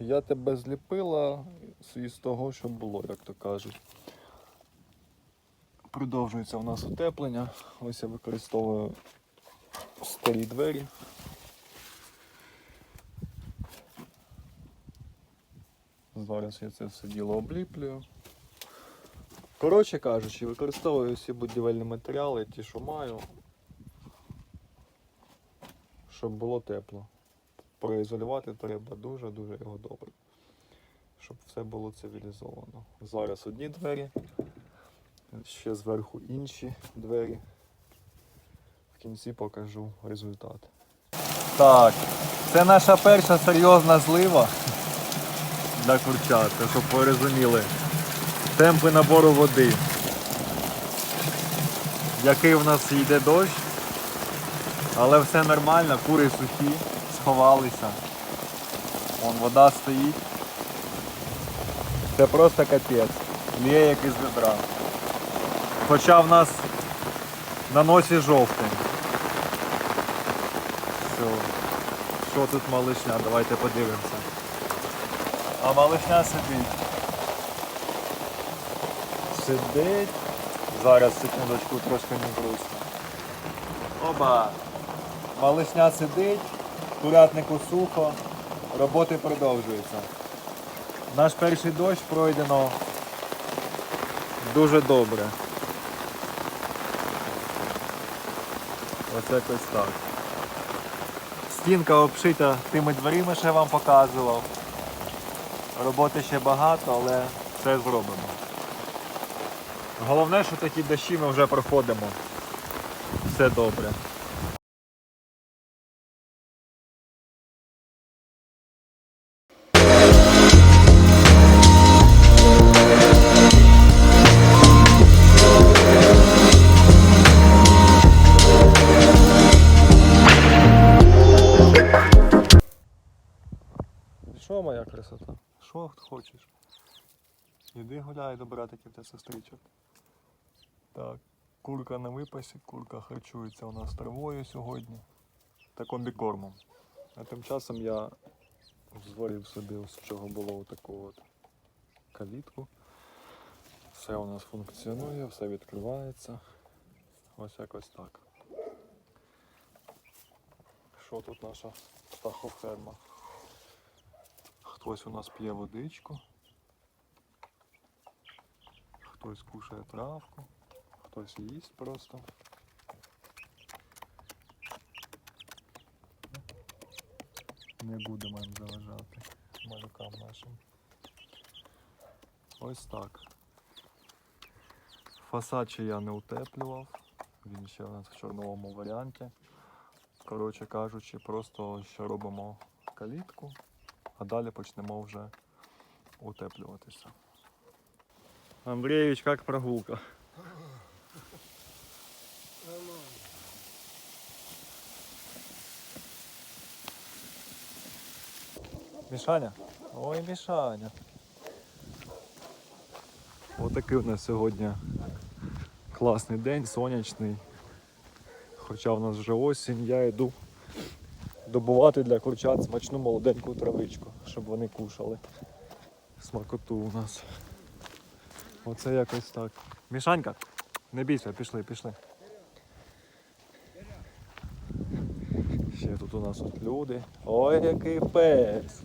Я тебе зліпила із того, що було, як то кажуть. Продовжується у нас утеплення. Ось я використовую старі двері. Зараз я це все діло обліплюю. Коротше кажучи, використовую всі будівельні матеріали, ті, що маю, щоб було тепло. Проізолювати треба дуже-дуже його добре. Щоб все було цивілізовано. Зараз одні двері, ще зверху інші двері. В кінці покажу результат. Так, це наша перша серйозна злива для курчат, щоб ви розуміли. Темпи набору води. Який в нас йде дощ, але все нормально, кури сухі, сховалися. Вон вода стоїть. Це просто капець. Лє як із ведра. Хоча в нас на носі жовтень. Все. Що тут малишня? Давайте подивимося. А малишня сидить. Сидить. Зараз секундочку трошки не грустно. Оба. Малишня сидить, курятнику сухо, роботи продовжуються. Наш перший дощ пройдено дуже добре. Ось якось так. Стінка обшита тими дверима, що я вам показував. Роботи ще багато, але все зробимо. Головне, що такі дощі ми вже проходимо. Все добре. Красота? Хочеш? Іди гуляй до братиків та сестричок. Так, курка на випасі, курка харчується у нас травою сьогодні та комбікормом. А тим часом я зварив собі з чого було таку от калітку. Все у нас функціонує, все відкривається. Ось якось так. Що тут наша птахоферма? Хтось у нас п'є водичку, хтось кушає травку, хтось їсть просто. Не будемо їм заважати малюкам нашим. Ось так. Фасад ще я не утеплював, він ще у нас в чорновому варіанті. Коротше кажучи, просто ще робимо калітку а далі почнемо вже утеплюватися. Андрійович, як прогулка? Мішаня? Ой, Мішаня. Отакий у нас сьогодні класний день, сонячний. Хоча в нас вже осінь, я йду добувати для курчат смачну молоденьку травичку, щоб вони кушали. Смакоту у нас. Оце якось так. Мішанька, не бійся, пішли, пішли. Ще тут у нас от люди. Ой, який пес!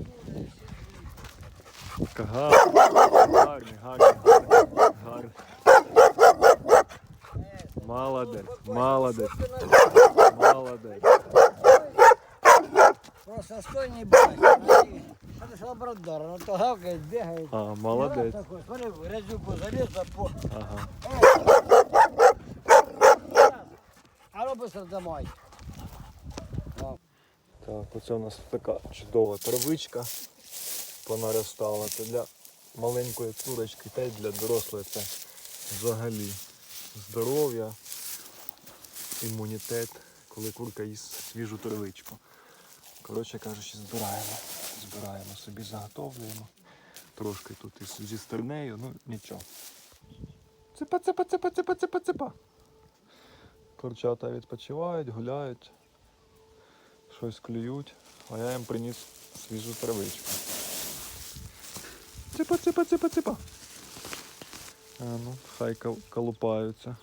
Гарний, гарний, гарний, гарний. Молодець, молодець, молодець. Просто стой не бай. Это ж лабрадор, он то гавкает, бегает. А, молодець. такой, смотри, грязюку залез, а по... Ага. А ну быстро домой. Так, оце у нас така чудова травичка понаростала. Це для маленької курочки та й для дорослої це взагалі здоров'я, імунітет, коли курка їсть свіжу травичку. Коротше кажучи, збираємо. Збираємо собі, заготовлюємо. Трошки тут із, зі стернею, ну нічого. Ципа, ципа, ципа, ципа, ципа, ципа. Курчата відпочивають, гуляють щось клюють, а я їм приніс свіжу травичку. Ципа, ципа, ципа, ципа. А ну, хай кол- колупаються.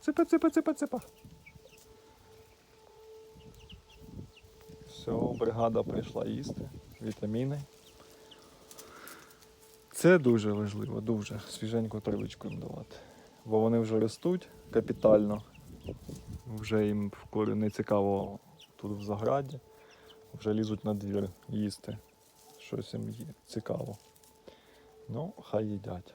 Ципа, ципа, ципа, ципа. Все, бригада прийшла їсти. Вітаміни. Це дуже важливо, дуже. Свіженьку травичку їм давати. Бо вони вже ростуть капітально. Вже їм в корі не цікаво тут в заграді. Вже лізуть на двір їсти. Щось їм є цікаво. Ну, хай їдять.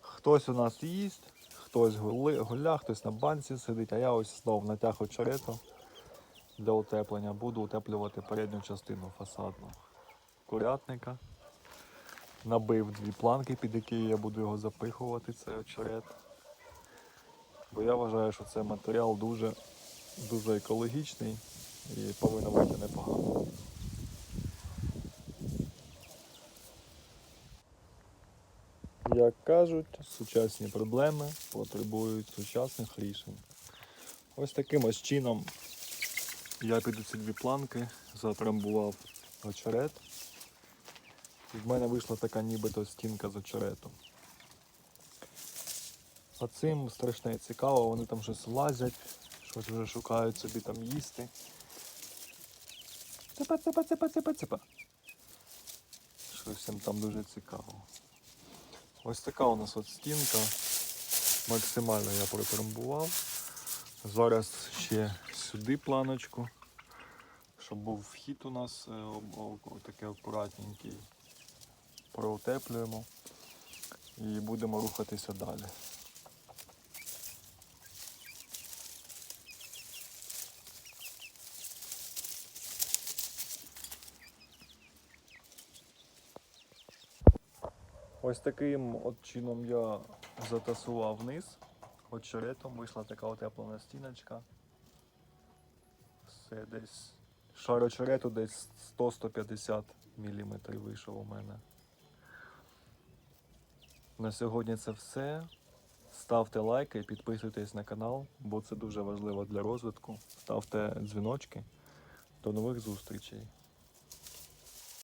Хтось у нас їсть, хтось гуля, хтось на банці сидить, а я ось знов натяг очерету для утеплення. Буду утеплювати передню частину фасадну курятника. Набив дві планки, під які я буду його запихувати, цей очерет. Бо я вважаю, що цей матеріал дуже, дуже екологічний і повинен вийти непогано. Як кажуть, сучасні проблеми потребують сучасних рішень. Ось таким ось чином я під ці дві планки затрамбував очерет. І в мене вийшла така нібито стінка з очеретом. А цим страшно і цікаво, вони там щось лазять, щось вже шукають собі там їсти. Ципа, ципа, ципа, ципа, ципа. Щось їм там дуже цікаво. Ось така у нас от стінка. Максимально я протрамбував. Зараз ще сюди планочку, щоб був вхід у нас е, такий акуратненький. Проутеплюємо і будемо рухатися далі. Ось таким от чином я затасував вниз. Очеретом вийшла така утеплена стіночка. Все десь. Шар очерету десь 100-150 мм вийшов у мене. На сьогодні це все. Ставте лайки, підписуйтесь на канал, бо це дуже важливо для розвитку. Ставте дзвіночки. До нових зустрічей.